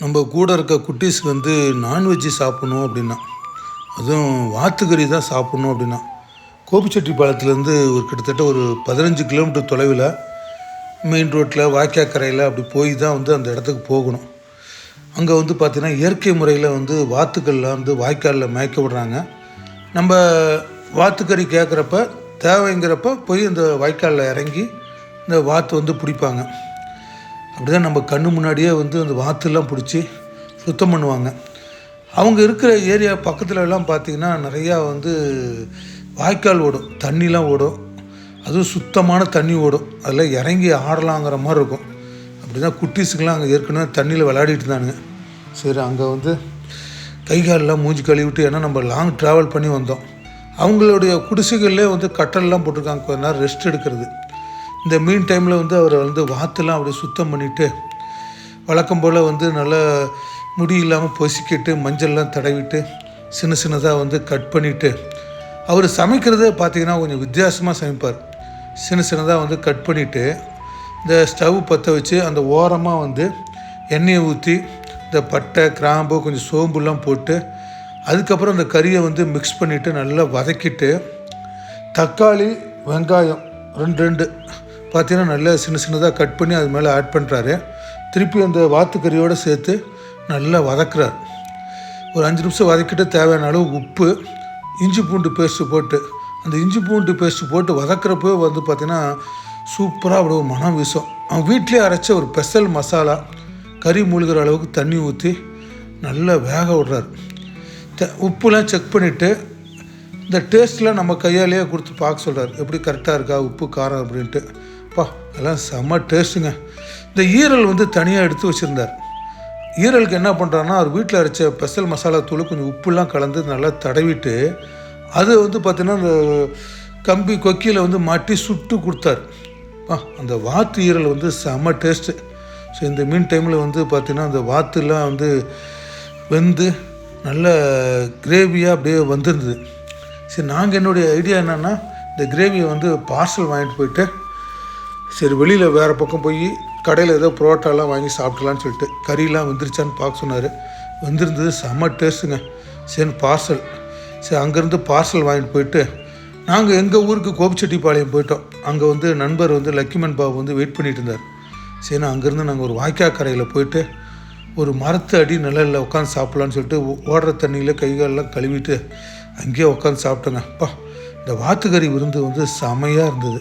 நம்ம கூட இருக்க குட்டீஸ்க்கு வந்து நான்வெஜ்ஜு சாப்பிட்ணும் அப்படின்னா அதுவும் வாத்துக்கறி தான் சாப்பிட்ணும் அப்படின்னா கோபிச்செட்டிப்பாளையத்துலேருந்து ஒரு கிட்டத்தட்ட ஒரு பதினஞ்சு கிலோமீட்டர் தொலைவில் மெயின் ரோட்டில் வாய்க்காக்கரையில் அப்படி போய் தான் வந்து அந்த இடத்துக்கு போகணும். அங்கே வந்து பார்த்திங்கன்னா இயற்கை முறையில் வந்து வாத்துக்கள்லாம் வந்து வாய்க்காலில் மயக்க விடுறாங்க. நம்ம வாத்துக்கறி கேட்குறப்ப தேவைங்கிறப்ப போய் அந்த வாய்க்காலில் இறங்கி இந்த வாத்து வந்து பிடிப்பாங்க. அப்படி தான் நம்ம கண்ணு முன்னாடியே வந்து அந்த வாத்துலாம் பிடிச்சி சுத்தம் பண்ணுவாங்க. அவங்க இருக்கிற ஏரியா பக்கத்துல எல்லாம் பார்த்திங்கன்னா நிறையா வந்து வாய்க்கால் ஓடும் தண்ணிலாம் ஓடும். அதுவும் சுத்தமான தண்ணி ஓடும். அதில் இறங்கி ஆடலாங்கிற மாதிரி இருக்கும். அப்படி தான் குட்டீஸுக்கெலாம் அங்கே ஏற்கனவே தண்ணியில் விளையாடிட்டு இருந்தானுங்க. சரி அங்கே வந்து கை காலெலாம் மூஞ்சி கழுவிட்டு ஏன்னா நம்ம லாங் ட்ராவல் பண்ணி வந்தோம். அவங்களுடைய குடிசைகள்லேயே வந்து கட்டல்லாம் போட்டிருக்காங்க. கொஞ்ச நேரம் ரெஸ்ட் எடுக்கிறது. இந்த மீன் டைமில் வந்து அவரை வந்து வாத்தெல்லாம் அப்படியே சுத்தம் பண்ணிவிட்டு வழக்கம் போல் வந்து நல்லா முடி இல்லாமல் பொசிக்கிட்டு மஞ்சள்லாம் தடவிட்டு சின்ன சின்னதாக வந்து கட் பண்ணிவிட்டு அவர் சமைக்கிறதே பார்த்தீங்கன்னா கொஞ்சம் வித்தியாசமாக சமைப்பார். சின்ன சின்னதாக வந்து கட் பண்ணிவிட்டு இந்த ஸ்டவ் பற்ற வச்சு அந்த ஓரமாக வந்து எண்ணெயை ஊற்றி இந்த பட்டை கிராம்பு கொஞ்சம் சோம்புலாம் போட்டு அதுக்கப்புறம் அந்த கறியை வந்து மிக்ஸ் பண்ணிவிட்டு நல்லா வதக்கிட்டு தக்காளி வெங்காயம் ரெண்டு ரெண்டு பார்த்தீங்கன்னா நல்லா சின்ன சின்னதாக கட் பண்ணி அது மேலே ஆட் பண்ணுறாரு திருப்பி அந்த வாத்துக்கறியோடு சேர்த்து நல்லா வதக்குறார். ஒரு அஞ்சு நிமிஷம் வதக்கிட்டு தேவையான அளவு உப்பு இஞ்சி பூண்டு பேஸ்ட்டு போட்டு அந்த இஞ்சி பூண்டு பேஸ்ட்டு போட்டு வதக்குறப்போ வந்து பார்த்திங்கன்னா சூப்பராக அப்படி ஒரு மனம் வீசும். அவன் வீட்டிலே அரைச்ச ஒரு ஸ்பெஷல் மசாலா கறி மூழ்கிற அளவுக்கு தண்ணி ஊற்றி நல்லா வேக விடுறாரு. த- உப்புலாம் செக் பண்ணிவிட்டு இந்த டேஸ்ட்லாம் நம்ம கையாலேயே கொடுத்து பார்க்க சொல்கிறார் எப்படி கரெக்டாக இருக்கா உப்பு காரம் அப்படின்ட்டு. அப்பா எல்லாம் செம்ம டேஸ்ட்டுங்க இந்த ஈரல் வந்து தனியாக எடுத்து வச்சுருந்தார். ஈரலுக்கு என்ன பண்ணுறாருன்னா அவர் வீட்டில் அரைச்ச பெசல் மசாலா தூள் கொஞ்சம் உப்புலாம் கலந்து நல்லா தடவிட்டு அது வந்து பார்த்திங்கன்னா அந்த கம்பி கொக்கியில் வந்து மாட்டி சுட்டு கொடுத்தாரு. அந்த வாத்து ஈரல் வந்து செம்ம டேஸ்ட்டு ஸோ இந்த மீன் டைமில் வந்து பார்த்திங்கன்னா அந்த வாத்துலாம் வந்து வெந்து நல்ல கிரேவியாக அப்படியே வந்திருந்தது. சரி நாங்கள் என்னுடைய ஐடியா என்னென்னா இந்த கிரேவியை வந்து பார்சல் வாங்கிட்டு போயிட்டு சரி வெளியில் வேறு பக்கம் போய் கடையில் ஏதோ புரோட்டாலாம் வாங்கி சாப்பிட்லான்னு சொல்லிட்டு கறியெலாம் வந்துருச்சான்னு பார்க்க சொன்னார். வந்திருந்தது செம்ம டேஸ்ட்டுங்க. சரி பார்சல். சரி அங்கேருந்து பார்சல் வாங்கிட்டு போயிட்டு நாங்கள் எங்கள் ஊருக்கு கோபிச்செட்டிப்பாளையம் போயிட்டோம். அங்கே வந்து நண்பர் வந்து லக்கிமன் பாபு வந்து வெயிட் பண்ணிட்டு இருந்தார். சரி அங்கேருந்து நாங்கள் ஒரு வாய்க்கா கரையில் போயிட்டு ஒரு மரத்து அடி நிழலில் உட்காந்து சாப்பிட்லான்னு சொல்லிட்டு ஓடுற தண்ணியில் கை காலெல்லாம் கழுவிட்டு அங்கேயே உட்காந்து சாப்பிட்டோங்க. அப்பா இந்த வாத்துக்கறி விருந்து வந்து செமையாக இருந்தது.